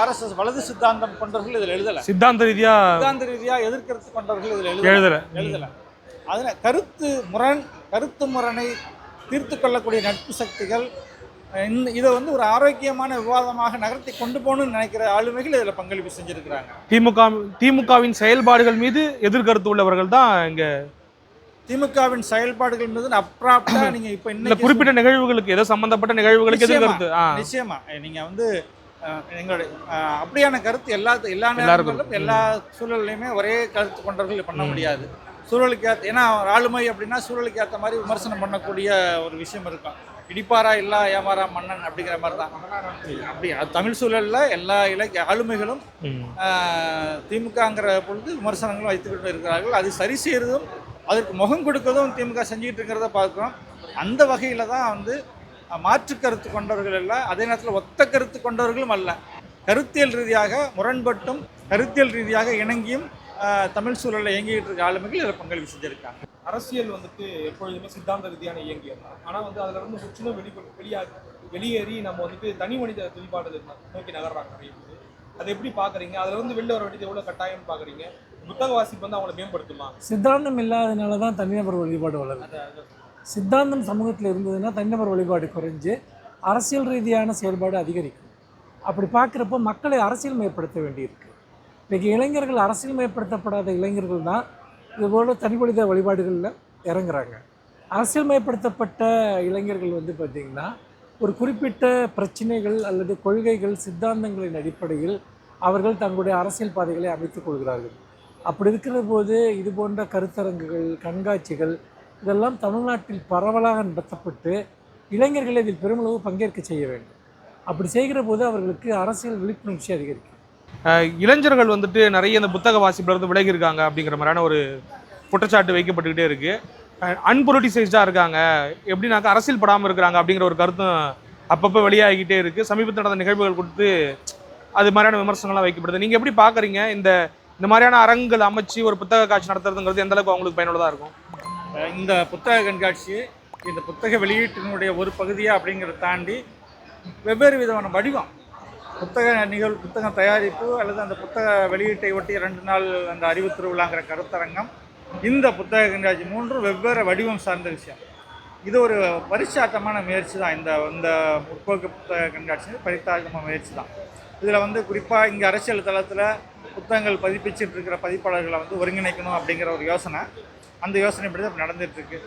ஆர்எஸ்எஸ் வலது சித்தாந்தம் கொண்டவர்கள் இதில் எழுதலை. சித்தாந்த ரீதியா சித்தாந்த ரீதியாக எதிர்கருத்து கொண்டவர்கள் இதில் எழுதலை. எழுதல. எழுதலை. அதில் கருத்து முரண் கருத்து முரணை தீர்த்து கொள்ளக்கூடிய நட்பு சக்திகள் இந்த இதை வந்து ஒரு ஆரோக்கியமான விவாதமாக நகர்த்தி கொண்டு போகணும்னு நினைக்கிற ஆளுமைகள் இதில் பங்களிப்பு செஞ்சுருக்கிறாங்க. திமுக திமுகவின் செயல்பாடுகள் மீது எதிர்கருத்து உள்ளவர்கள் தான் இங்க. திமுகவின் செயல்பாடுகள் மீது அப்ராப்டா நீங்க இப்ப இன்னைக்கு குறிப்பிட்ட நிகழ்வுகளுக்கு ஏதோ சம்பந்தப்பட்ட நிகழ்வுகளுக்கு. எதிர்கருத்து? நிச்சயமா. நீங்க வந்து எங்களுடைய அப்படியான கருத்து எல்லா எல்லா. நேரங்களிலும் எல்லா சூழல்லையுமே ஒரே கருத்து கொண்டவர்கள் பண்ண முடியாது. சூழலுக்கு ஏன்னா ஆளுமை அப்படின்னா சூழலுக்கு ஏற்ற மாதிரி விமர்சனம் பண்ணக்கூடிய ஒரு விஷயம் இருக்கும். இடிப்பாரா இல்லா ஏமாறா மன்னன் அப்படிங்கிற மாதிரி தான் அப்படி தமிழ் சூழல்ல எல்லா இலக்கிய ஆளுமைகளும் திமுகங்கிற பொழுது விமர்சனங்களும் வைத்துக்கிட்டு இருக்கிறார்கள். அது சரி செய்யறதும் அதற்கு முகம் கொடுக்கறதும் திமுக செஞ்சுக்கிட்டு இருக்கிறத பார்க்குறோம். அந்த வகையில் தான் வந்து மாற்று கருத்து கொண்டவர்கள் அல்ல அதே நேரத்தில் ஒத்த கருத்து கொண்டவர்களும் அல்ல. கருத்தியல் ரீதியாக முரண்பட்டும் கருத்தியல் ரீதியாக இணங்கியும் தமிழ் சூழலில் இயங்கிட்டு இருக்க ஆளுமைகள் இதில் பங்களிப்பு செஞ்சுருக்காங்க. அரசியல் வந்துட்டு எப்பொழுதுமே சித்தாந்த ரீதியான இயங்கியது தான். ஆனால் வந்து அதில் இருந்து முற்றிலும் வெளி வெளியாக வெளியேறி நம்ம வந்துட்டு தனி மனித துணிபாடு நோக்கி நகர்றாங்க நிறைய பேர். அதை எப்படி பார்க்குறீங்க அதில் வந்து வெளில வர வேண்டியது எவ்வளோ கட்டாயம்னு பார்க்குறீங்க புத்தக வாசிப்பு வந்து அவங்களை மேம்படுத்துமா? சித்தாந்தம் இல்லாதனால தான் தனிநபர் வழிபாடு வளருது. சித்தாந்தம் சமூகத்தில் இருந்ததுன்னா தனிநபர் வழிபாடு குறைஞ்சு அரசியல் ரீதியான செயல்பாடு அதிகரிக்கும். அப்படி பார்க்குறப்போ மக்களை அரசியல் மயப்படுத்த வேண்டியிருக்கு. இன்றைக்கி இளைஞர்கள் அரசியல்மயப்படுத்தப்படாத இளைஞர்கள் தான் இதுபோல் தனி வழிபாடுகளில் இறங்குறாங்க. அரசியல்மயப்படுத்தப்பட்ட இளைஞர்கள் வந்து பார்த்திங்கன்னா ஒரு குறிப்பிட்ட பிரச்சனைகள் அல்லது கொள்கைகள் சித்தாந்தங்களின் அடிப்படையில் அவர்கள் தங்களுடைய அரசியல் பாதைகளை அமைத்துக் கொள்கிறார்கள். அப்படி இருக்கிற போது இது போன்ற கருத்தரங்குகள் கண்காட்சிகள் இதெல்லாம் தமிழ்நாட்டில் பரவலாக நடத்தப்பட்டு இளைஞர்களை இதில் பெருமளவு பங்கேற்க செய்ய வேண்டும். அப்படி செய்கிற போது அவர்களுக்கு அரசியல் விழிப்புணர்ச்சி அதிகரிக்கும். இளைஞர்கள் வந்துட்டு நிறைய இந்த புத்தக வாசிப்புல இருந்து விலகி இருக்காங்க அப்படிங்கிற மாதிரியான ஒரு குற்றச்சாட்டு வைக்கப்பட்டுக்கிட்டே இருக்குது அன்பொலிட்டிசைஸ்டாக இருக்காங்க. எப்படின்னாக்கா அரசியல் படாமல் இருக்கிறாங்க அப்படிங்கிற ஒரு கருத்தும் அப்பப்போ வெளியாகிக்கிட்டே இருக்குது சமீபத்தில் நடந்த நிகழ்வுகள் கொடுத்து அது மாதிரியான விமர்சனங்கள்லாம் வைக்கப்படுது. நீங்கள் எப்படி பார்க்குறீங்க? இந்த இந்த மாதிரியான அரங்குகள் அமைச்சு ஒரு புத்தக காட்சி நடத்துறதுங்கிறது எந்த அளவுக்கு அவங்களுக்கு பயனுள்ளதாக இருக்கும்? இந்த புத்தக கண்காட்சி இந்த புத்தக வெளியீட்டினுடைய ஒரு பகுதியாக அப்படிங்கிறத தாண்டி வெவ்வேறு விதமான வடிவம். புத்தக நிகழ்வு புத்தக தயாரிப்பு அல்லது அந்த புத்தக வெளியீட்டை ஒட்டி ரெண்டு நாள் அந்த அறிவு திருவிழாங்கிற கருத்தரங்கம் இந்த புத்தக கண்காட்சி மூன்றும் வெவ்வேறு வடிவம் சார்ந்த விஷயம். இது ஒரு பரிசாத்தமான முயற்சி தான். இந்த இந்த முற்போக்கு புத்தக கண்காட்சி பரித்தாகமான முயற்சி தான். இதில் வந்து குறிப்பாக இங்கே அரசியல் தளத்தில் புத்தகங்கள் பதிப்பிச்சிட்டு இருக்கிற பதிப்பாளர்களை வந்து ஒருங்கிணைக்கணும் அப்படிங்கிற ஒரு யோசனை. அந்த யோசனைப்படி தான் நடந்துகிட்ருக்கு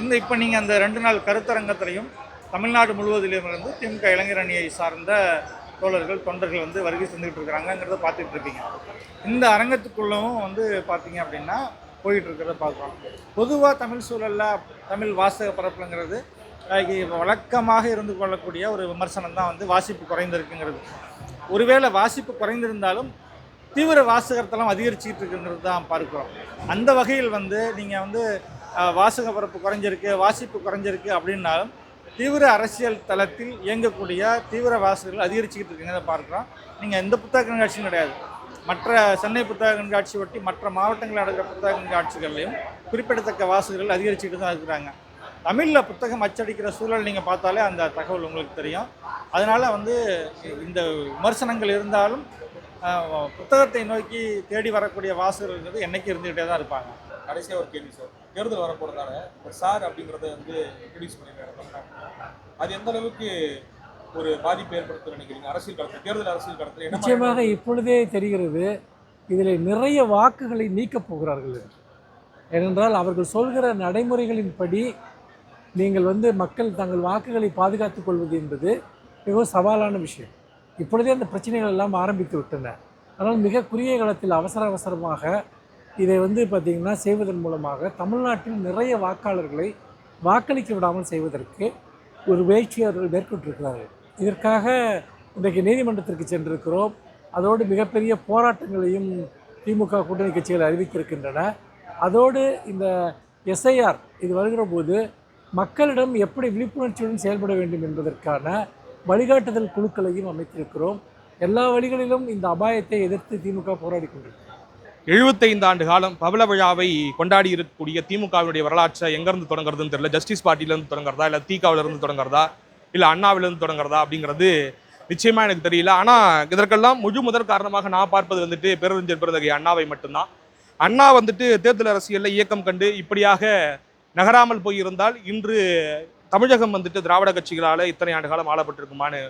இந்த இப்போ நீங்கள் அந்த ரெண்டு நாள் கருத்தரங்கத்திலையும் தமிழ்நாடு முழுவதிலும் இருந்து திமுக இளைஞர் அணியை சார்ந்த தோழர்கள் தொண்டர்கள் வந்து வருகை செஞ்சுக்கிட்டு இருக்கிறாங்கங்கிறத பார்த்துட்டு இருப்பீங்க இந்த அரங்கத்துக்குள்ளவும் வந்து பார்த்தீங்க அப்படின்னா போயிட்டு இருக்கிறத பார்க்குறோம். பொதுவாக தமிழ் சூழலில் தமிழ் வாசக பரப்புங்கிறது வழக்கமாக இருந்து கொள்ளக்கூடிய ஒரு விமர்சனம் தான் வந்து வாசிப்பு குறைந்திருக்குங்கிறது. ஒருவேளை வாசிப்பு குறைந்திருந்தாலும் தீவிர வாசகத்தெல்லாம் அதிகரிச்சுக்கிட்டு இருக்குங்கிறது தான் பார்க்குறோம். அந்த வகையில் வந்து நீங்கள் வந்து வாசக பரப்பு குறைஞ்சிருக்கு வாசிப்பு குறைஞ்சிருக்கு அப்படின்னாலும் தீவிர அரசியல் தளத்தில் இயங்கக்கூடிய தீவிர வாசகர்கள் அதிகரிச்சுக்கிட்டு இருக்குங்கிறத பார்க்குறோம். நீங்கள் எந்த புத்தக கண்காட்சியும் கிடையாது. மற்ற சென்னை புத்தக கண்காட்சி ஒட்டி மற்ற மாவட்டங்களில் நடக்கிற புத்தக கண்காட்சிகள்லையும் குறிப்பிடத்தக்க வாசகர்கள் அதிகரிச்சுக்கிட்டு தான் இருக்கிறாங்க. தமிழில் புத்தகம் அச்சடிக்கிற சூழல் நீங்கள் பார்த்தாலே அந்த தகவல் உங்களுக்கு தெரியும். அதனால் வந்து இந்த விமர்சனங்கள் இருந்தாலும் புத்தகத்தை நோக்கி தேடி வரக்கூடிய வாசகர்கள் என்றைக்கு இருந்துக்கிட்டே தான் இருப்பாங்க. கடைசியாக ஒரு கேள்வி சார். தேர்தல் வரப்போறதால இப்போ சார் அப்படிங்கிறத வந்து இன்ட்ரடியூஸ் பண்ணிருக்காங்க அது எந்த அளவுக்கு ஒரு பாதிப்பு ஏற்படுத்த நினைக்கிறீங்க? அரசியல் களத்தில் தேர்தல் அரசியல் களத்தில் நிச்சயமாக இப்பொழுதே தெரிகிறது இதில் நிறைய வாக்குகளை நீக்கப் போகிறார்கள் ஏனென்றால் அவர்கள் சொல்கிற நடைமுறைகளின்படி நீங்கள் வந்து மக்கள் தங்கள் வாக்குகளை பாதுகாத்துக் கொள்வது என்பது மிகவும் சவாலான விஷயம். இப்பொழுதே அந்த பிரச்சனைகள் எல்லாம் ஆரம்பித்து விட்டன. ஆனால் மிக குறுகிய காலத்தில் அவசர அவசரமாக இதை வந்து பார்த்திங்கன்னா செய்வதன் மூலமாக தமிழ்நாட்டில் நிறைய வாக்காளர்களை வாக்களிக்க விடாமல் செய்வதற்கு ஒரு முயற்சியை அவர்கள் மேற்கொண்டிருக்கிறார்கள். இதற்காக இன்றைக்கு நீதிமன்றத்திற்கு சென்றிருக்கிறோம். அதோடு மிகப்பெரிய போராட்டங்களையும் திமுக கூட்டணி கட்சிகள் அறிவித்திருக்கின்றன. அதோடு இந்த எஸ்ஐஆர் இது வருகிற போது மக்களிடம் எப்படி விழிப்புணர்ச்சியுடன் செயல்பட வேண்டும் என்பதற்கான வழிகாட்டுதல் குழுக்களையும் அமைத்திருக்கிறோம். எல்லா வழிகளிலும் இந்த அபாயத்தை எதிர்த்து திமுக போராடி கொண்டிருக்கிறது எழுபத்தைந்து ஆண்டு காலம் பவள விழாவை கொண்டாடி இருக்கக்கூடிய திமுகவினுடைய வரலாற்றை எங்கேருந்து தொடங்குறதுன்னு தெரியல. ஜஸ்டிஸ் பார்ட்டிலேருந்து தொடங்குறதா இல்லை தீகாவிலிருந்து தொடங்குறதா இல்லை அண்ணாவிலேருந்து தொடங்குறதா அப்படிங்கிறது நிச்சயமாக எனக்கு தெரியல. ஆனால் இதற்கெல்லாம் முழு முதற் காரணமாக நான் பார்ப்பது வந்துட்டு பேரறிஞர் பிறந்தகை அண்ணாவை மட்டும்தான். அண்ணா வந்துட்டு தேர்தல் அரசியலில் இயக்கம் கண்டு இப்படியாக நகராமல் போயிருந்தால் இன்று தமிழகம் வந்துட்டு திராவிட கட்சிகளால் இத்தனை ஆண்டு காலம் ஆளப்பட்டிருக்குமான்னு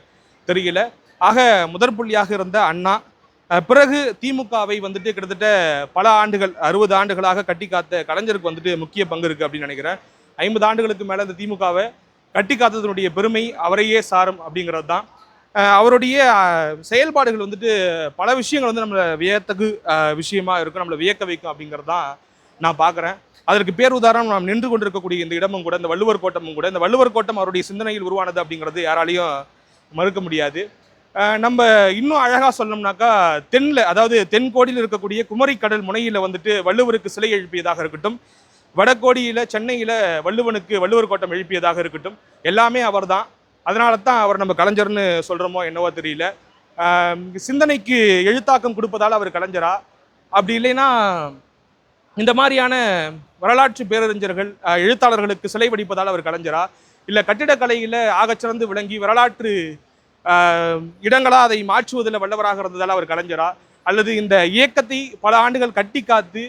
தெரியல. ஆக முதற் புள்ளியாக இருந்த அண்ணா பிறகு திமுகவை வந்துட்டு கிட்டத்தட்ட பல ஆண்டுகள் அறுபது ஆண்டுகளாக கட்டி காத்த கலைஞருக்கு வந்துட்டு முக்கிய பங்கு இருக்குது அப்படின்னு நினைக்கிறேன். ஐம்பது ஆண்டுகளுக்கு மேலே இந்த திமுகவை கட்டி காத்ததனுடைய பெருமை அவரையே சாரும் அப்படிங்கிறது தான். அவருடைய செயல்பாடுகள் வந்துட்டு பல விஷயங்கள் வந்து நம்மளை வியத்தகு விஷயமா இருக்கும் நம்மளை வியக்க வைக்கும் அப்படிங்கிறது தான் நான் பார்க்குறேன். அதற்கு பேர் உதாரணம் நாம் நின்று கொண்டிருக்கக்கூடிய இந்த இடமும் கூட இந்த வள்ளுவர் கோட்டமும் கூட இந்த வள்ளுவர் கோட்டம் அவருடைய சிந்தனையில் உருவானது அப்படிங்கிறது யாராலையும் மறுக்க முடியாது. நம்ம இன்னும் அழகாக சொல்லணும்னாக்கா தென்னில் அதாவது தென்கோடியில் இருக்கக்கூடிய குமரி கடல் முனையில் வந்துட்டு வள்ளுவருக்கு சிலை எழுப்பியதாக இருக்கட்டும் வடகோடியில் சென்னையில் வள்ளுவனுக்கு வள்ளுவர் கோட்டம் எழுப்பியதாக இருக்கட்டும் எல்லாமே அவர்தான். அதனால தான் அவர் நம்ம கலைஞர்னு சொல்கிறோமோ என்னவோ தெரியல. சிந்தனைக்கு எழுத்தாக்கம் கொடுப்பதால் அவர் கலைஞரா? அப்படி இல்லைன்னா இந்த மாதிரியான வரலாற்று பேரறிஞர்கள் எழுத்தாளர்களுக்கு சிலை வடிப்பதால் அவர் கலைஞரா? இல்லை கட்டிடக்கலையில் ஆகச்சிறந்து விளங்கி வரலாற்று இடங்களாக இடங்களா அதை மாற்றுவதில் வல்லவராக இருந்ததால் அவர் கலைஞரா? அல்லது இந்த இயக்கத்தை பல ஆண்டுகள் கட்டி காத்து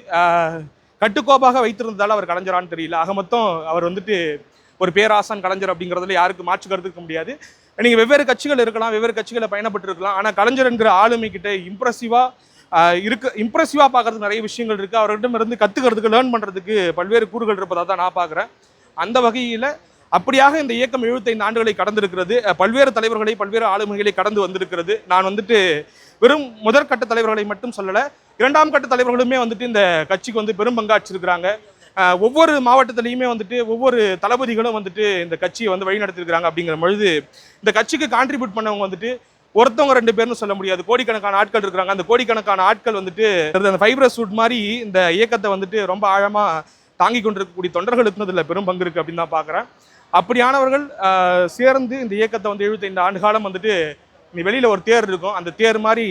கட்டுக்கோப்பாக வைத்திருந்ததால் அவர் கலைஞரான்னு தெரியல. ஆக மொத்தம் அவர் வந்துட்டு ஒரு பேராசான் கலைஞர் அப்படிங்கிறதுல யாருக்கு மாற்று முடியாது. நீங்கள் வெவ்வேறு கட்சிகள் இருக்கலாம் வெவ்வேறு கட்சிகளை பயணப்பட்டு இருக்கலாம். ஆனால் கலைஞர் என்கிற ஆளுமை கிட்ட இம்ப்ரெசிவாக இருக்க இம்ப்ரெசிவாக பார்க்கறதுக்கு நிறைய விஷயங்கள் இருக்குது அவர்கிட்ட இருந்து கற்றுக்கிறதுக்கு லேர்ன் பண்ணுறதுக்கு பல்வேறு கூறுகள் இருப்பதாக தான் நான் பார்க்குறேன். அந்த வகையில் அப்படியாக இந்த இயக்கம் 75 ஆண்டுகளை கடந்திருக்கிறது. பல்வேறு தலைவர்களை பல்வேறு ஆளுமைகளை கடந்து வந்திருக்கிறது. நான் வந்துட்டு வெறும் முதற்கட்ட தலைவர்களை மட்டும் சொல்லலை இரண்டாம் கட்ட தலைவர்களுமே வந்துட்டு இந்த கட்சிக்கு வந்து பெரும் பங்காற்றிருக்கிறாங்க. ஒவ்வொரு மாவட்டத்திலையுமே வந்துட்டு ஒவ்வொரு தளபதிகளும் வந்துட்டு இந்த கட்சியை வந்து வழிநடத்திருக்கிறாங்க அப்படிங்கிற பொழுது இந்த கட்சிக்கு கான்ட்ரிபியூட் பண்ணவங்க வந்துட்டு ஒருத்தவங்க ரெண்டு பேர்னு சொல்ல முடியாது. கோடிக்கணக்கான ஆட்கள் இருக்கிறாங்க. அந்த கோடிக்கணக்கான ஆட்கள் வந்துட்டு அந்த ஃபைப்ரஸ் சூட் மாதிரி இந்த இயக்கத்தை வந்துட்டு ரொம்ப ஆழமாக தாங்கி கொண்டிருக்கக்கூடிய தொண்டர்களுக்கு இதில் பெரும் பங்கு இருக்குது அப்படின்னு தான் பார்க்குறேன் அப்படியானவர்கள் சேர்ந்து இந்த இயக்கத்தை வந்து 75 ஆண்டு காலம் வந்துட்டு நீ வெளியில் ஒரு தேர் இருக்கும். அந்த தேர் மாதிரி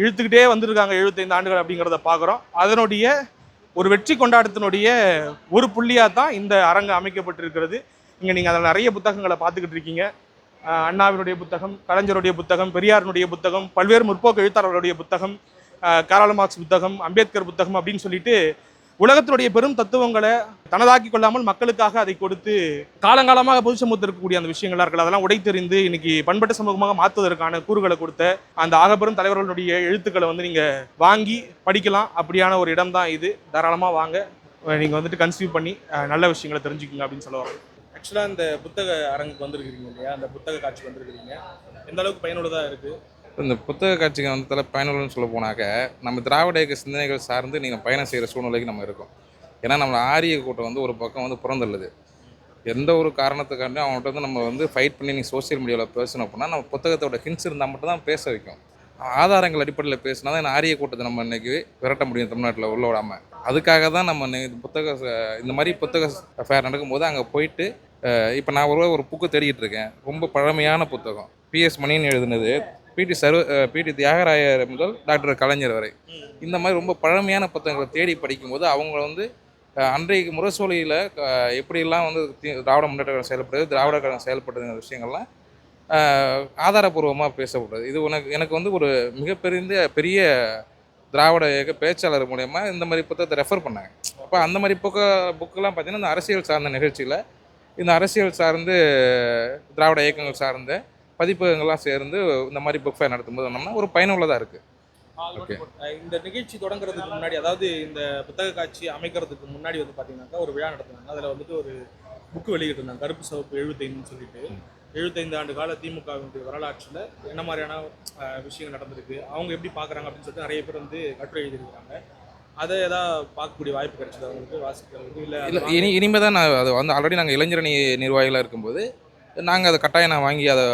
இழுத்துக்கிட்டே வந்திருக்காங்க 75 ஆண்டுகள் அப்படிங்கிறத பார்க்குறோம் அதனுடைய ஒரு வெற்றி கொண்டாட்டத்தினுடைய ஒரு புள்ளியாக தான் இந்த அரங்கு அமைக்கப்பட்டிருக்கிறது. இங்கே நீங்கள் அதில் நிறைய புத்தகங்களை பார்த்துக்கிட்டு இருக்கீங்க. அண்ணாவினுடைய புத்தகம் கலைஞருடைய புத்தகம் பெரியாரினுடைய புத்தகம் பல்வேறு முற்போக்கு எழுத்தாளர்களுடைய புத்தகம் ஆஹ் மார்க்ஸ் புத்தகம் அம்பேத்கர் புத்தகம் அப்படின்னு சொல்லிட்டு உலகத்தினுடைய பெரும் தத்துவங்களை தனதாக்கி கொள்ளாமல் மக்களுக்காக அதை கொடுத்து காலங்காலமாக பொது சமூகத்தில் இருக்கக்கூடிய அந்த விஷயங்களா இருக்கல அதெல்லாம் உடைத்தெறிந்து இன்னைக்கு பண்பட்ட சமூகமாக மாற்றுவதற்கான கூறுகளை கொடுத்த அந்த ஆகப்பெரும் தலைவர்களுடைய எழுத்துக்களை வந்து நீங்க வாங்கி படிக்கலாம். அப்படியான ஒரு இடம் தான் இது. தாராளமாக வாங்க. நீங்க வந்துட்டு கன்சீவ் பண்ணி நல்ல விஷயங்களை தெரிஞ்சுக்கோங்க அப்படின்னு சொல்லுவாங்க ஆக்சுவலாக இந்த புத்தக அரங்குக்கு வந்திருக்கிறீங்க இல்லையா? அந்த புத்தக காட்சிக்கு வந்திருக்கிறீங்க. எந்த அளவுக்கு பயனுள்ளதாக இருக்குது இந்த புத்தக காட்சிக்கு வந்து பயனுள்ளன்னு சொல்ல போனாக்க நம்ம திராவிட இயக்க சிந்தனைகள் சார்ந்து நீங்கள் பயணம் செய்கிற சூழ்நிலைக்கு நம்ம இருக்கோம். ஏன்னா நம்ம ஆரிய கூட்டம் வந்து ஒரு பக்கம் வந்து புறந்தள்ளுது. எந்த ஒரு காரணத்துக்காண்டியும் அவங்கள்ட்ட வந்து நம்ம வந்து ஃபைட் பண்ணி நீ சோஷியல் மீடியாவில் பேசணும் அப்படின்னா நம்ம புத்தகத்தோட ஹிண்ட்ஸ் இருந்தால் மட்டும் தான் பேச வைக்கும். ஆதாரங்கள் அடிப்படையில் பேசினா தான் ஆரிய கூட்டத்தை நம்ம இன்றைக்கி விரட்ட முடியும் தமிழ்நாட்டில் உள்ள விடாமல் அதுக்காக தான் நம்ம இந்த புத்தக இந்த மாதிரி புத்தக ஃபேர் நடக்கும்போது அங்கே போயிட்டு இப்போ நான் ஒரு ஒரு புக்கு தேடிக்கிட்டு இருக்கேன். ரொம்ப பழமையான புத்தகம். பிஎஸ் மணின்னு எழுதுனது. பிடி சர்வ பிடி தியாகராயர் முதல் டாக்டர் கலைஞர் வரை. இந்த மாதிரி ரொம்ப பழமையான புத்தகங்களை தேடி படிக்கும்போது அவங்க வந்து அன்றைக்கு முரசொலியில் எப்படியெல்லாம் வந்து திராவிட முன்னேற்ற கழகம் செயல்படுது திராவிட கழகம் செயல்படுதுங்கிற விஷயங்கள்லாம் ஆதாரபூர்வமாக பேசப்படுது இது உனக்கு எனக்கு வந்து ஒரு மிகப்பெரிய பெரிய திராவிட இயக்க பேச்சாளர் மூலயமா இந்த மாதிரி புத்தகத்தை ரெஃபர் பண்ணாங்க. அப்போ அந்த மாதிரி புக்க புக்கெல்லாம் பார்த்தீங்கன்னா இந்த அரசியல் சார்ந்த நிகழ்ச்சியில் இந்த அரசியல் சார்ந்து திராவிட இயக்கங்கள் சார்ந்த பதிப்பகங்கள்லாம் சேர்ந்து இந்த மாதிரி புக் ஃபேர் நடத்தும்போது வந்தோம்னா ஒரு பயனுள்ளதாக இருக்குது. அஹ் இந்த நிகழ்ச்சி தொடங்குறதுக்கு முன்னாடி அதாவது இந்த புத்தக காட்சி அமைக்கிறதுக்கு முன்னாடி வந்து பார்த்தீங்கன்னாக்கா ஒரு விழா நடத்துனாங்க. அதில் வந்துட்டு ஒரு புக்கு வெளியிட்டிருந்தாங்க கருப்பு சிவப்பு எழுபத்தைந்துன்னு சொல்லிட்டு. எழுபத்தைந்து ஆண்டு கால திமுகவினுடைய வரலாற்றில் என்ன மாதிரியான விஷயங்கள் நடந்திருக்கு அவங்க எப்படி பார்க்குறாங்க அப்படின்னு சொல்லிட்டு நிறைய பேர் வந்து கட்டுரை எழுதியிருக்காங்க அதை ஏதாவது பார்க்கக்கூடிய வாய்ப்பு கிடைச்சது அவங்களுக்கு வாசிக்கிறதுக்கு? இல்லை இல்லை இனி இனிமேல் தான் நான் அது வந்து ஆல்ரெடி நாங்கள் இளைஞரணி நிர்வாகிகளாக இருக்கும்போது நாங்கள் அதை கட்டாயம் நான் வாங்கி அதை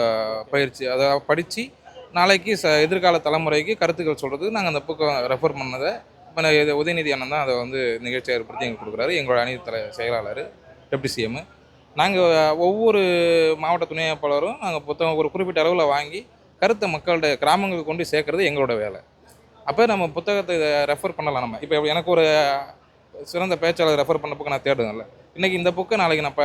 பயிற்சி அதை படித்து நாளைக்கு ச எதிர்கால தலைமுறைக்கு கருத்துக்கள் சொல்கிறதுக்கு நாங்கள் அந்த புக்கை ரெஃபர் பண்ணதை இப்போ நான் இது உதயநிதி அண்ணன் தான் அதை வந்து நிகழ்ச்சி ஏற்படுத்தி எங்களுக்கு கொடுக்குறாரு. எங்களோட அணி தலை செயலாளர் டெப்டி சிஎம் நாங்கள் ஒவ்வொரு மாவட்ட துணை நாங்கள் புத்தகம் ஒரு குறிப்பிட்ட அளவில் வாங்கி கருத்தை மக்களோட கிராமங்களுக்கு கொண்டு சேர்க்குறது எங்களோட வேலை. அப்போ நம்ம புத்தகத்தை ரெஃபர் பண்ணலாம் நம்ம. இப்போ எனக்கு ஒரு சிறந்த பேச்சாளர் ரெஃபர் பண்ண நான் தேடுவேன்ல இன்றைக்கி இந்த புக்கை நாளைக்கு இப்போ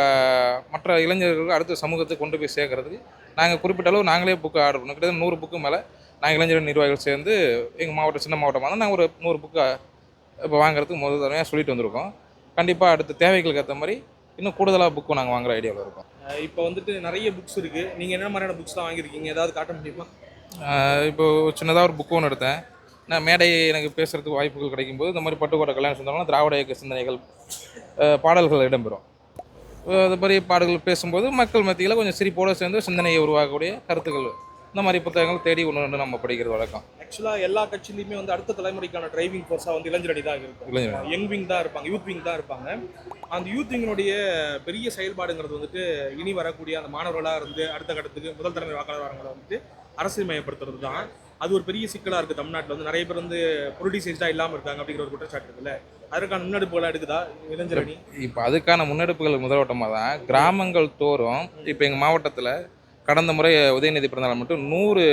மற்ற இளைஞர்களுக்கு அடுத்த சமூகத்துக்கு கொண்டு போய் சேர்க்கறதுக்கு நாங்கள் குறிப்பிட்ட அளவு நாங்களே புக்கு ஆர்டர் பண்ணோம். கிட்டத்தட்ட நூறு புக்கு மேலே நாங்கள் இளைஞர் நிர்வாகிகள் சேர்ந்து எங்கள் மாவட்டம் சின்ன மாவட்டமாக நாங்கள் ஒரு நூறு புக்கை இப்போ வாங்குறதுக்கு முதல் தடவையாக சொல்லிட்டு வந்திருக்கோம். கண்டிப்பாக அடுத்த தேவைகளுக்கு ஏற்ற மாதிரி இன்னும் கூடுதலாக புக்கும் நாங்கள் வாங்குற ஐடியாவில் இருக்கோம். இப்போ வந்துட்டு நிறைய புக்ஸ் இருக்கு. நீங்கள் என்ன மாதிரியான புக்ஸ்லாம் வாங்கியிருக்கீங்க? ஏதாவது காட்ட முடியுமா? இப்போ சின்னதாக ஒரு புக்கு ஒன்று எடுத்தேன். நான் மேடை எனக்கு பேசுகிறதுக்கு வாய்ப்புகள் கிடைக்கும்போது இந்த மாதிரி பட்டுக்கோட்டை கல்யாணம் சொந்தம்னா திராவிட இயக்க சிந்தனைகள் பாடல்கள் இடம்பெறும். அது மாதிரி பாடல்கள் பேசும்போது மக்கள் மத்தியில் கொஞ்சம் சிரிப்போடு சேர்ந்து சிந்தனையை உருவாக்கக்கூடிய கருத்துக்கள் இந்த மாதிரி புத்தகங்கள் தேடி ஒன்று ரெண்டு நம்ம படிக்கிறது வழக்கம். ஆக்சுவலாக எல்லா கட்சியிலையுமே வந்து அடுத்த தலைமுறைக்கான டிரைவிங் ஃபோர்ஸாக வந்து இளைஞரணி தான் இருக்கும். யங் விங் தான் இருப்பாங்க யூத் விங் தான் இருப்பாங்க. அந்த யூத் விங்கினுடைய பெரிய செயல்பாடுங்கிறது வந்துட்டு இனி வரக்கூடிய அந்த மாணவர்களாக இருந்து அடுத்த கட்டத்துக்கு முதல் தலைமை வாக்காளர்களை வந்துட்டு அரசியல் மயப்படுத்துறது தான். அது ஒரு பெரிய சிக்கலாக இருக்குது தமிழ்நாட்டில் வந்து. நிறைய பேர் வந்து பொலிட்டிசைஸ்டாக இல்லாமல் இருக்காங்க அப்படிங்கிற ஒரு குற்றச்சாட்டு இருக்குல்ல. அதற்கான முன்னெடுப்புகளாக எடுக்குதா இளைஞரணி இப்போ அதுக்கான முன்னெடுப்புகள் முதல்வட்டமாக தான். கிராமங்கள் தோறும் இப்போ எங்கள் மாவட்டத்தில் கடந்த முறை உதயநிதி பிறந்தநாள் மட்டும் நூறு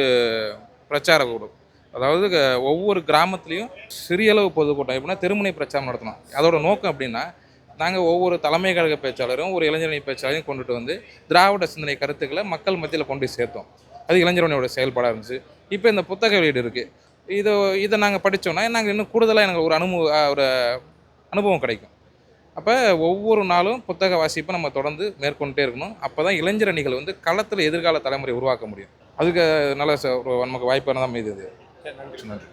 பிரச்சார கூடும் அதாவது க- ஒவ்வொரு கிராமத்துலேயும் சிறியளவு பொதுக்கூட்டம் எப்படின்னா தெருமுனை பிரச்சாரம் நடத்தணும். அதோட நோக்கம் அப்படின்னா நாங்கள் ஒவ்வொரு தலைமை கழக பேச்சாளரும் ஒரு இளைஞரணி பேச்சாளரையும் கொண்டுட்டு வந்து திராவிட சிந்தனை கருத்துக்களை மக்கள் மத்தியில் கொண்டு சேர்த்தோம். அது இளைஞரணியோட செயல்பாடாக இருந்துச்சு. இப்போ இந்த புத்தக வெளியீடு இருக்குது இதை இதை நாங்கள் படித்தோன்னா நாங்கள் இன்னும் கூடுதலாக எனக்கு ஒரு அனுபவம் ஒரு அனுபவம் கிடைக்கும். அப்போ ஒவ்வொரு நாளும் புத்தக வாசிப்பை நம்ம தொடர்ந்து மேற்கொண்டே இருக்கணும். அப்போ தான் இளைஞரணிகள் வந்து களத்தில் எதிர்கால தலைமுறை உருவாக்க முடியும். அதுக்கு நல்ல ஒரு நமக்கு வாய்ப்பான தான் இது. நன்றி. நன்றி.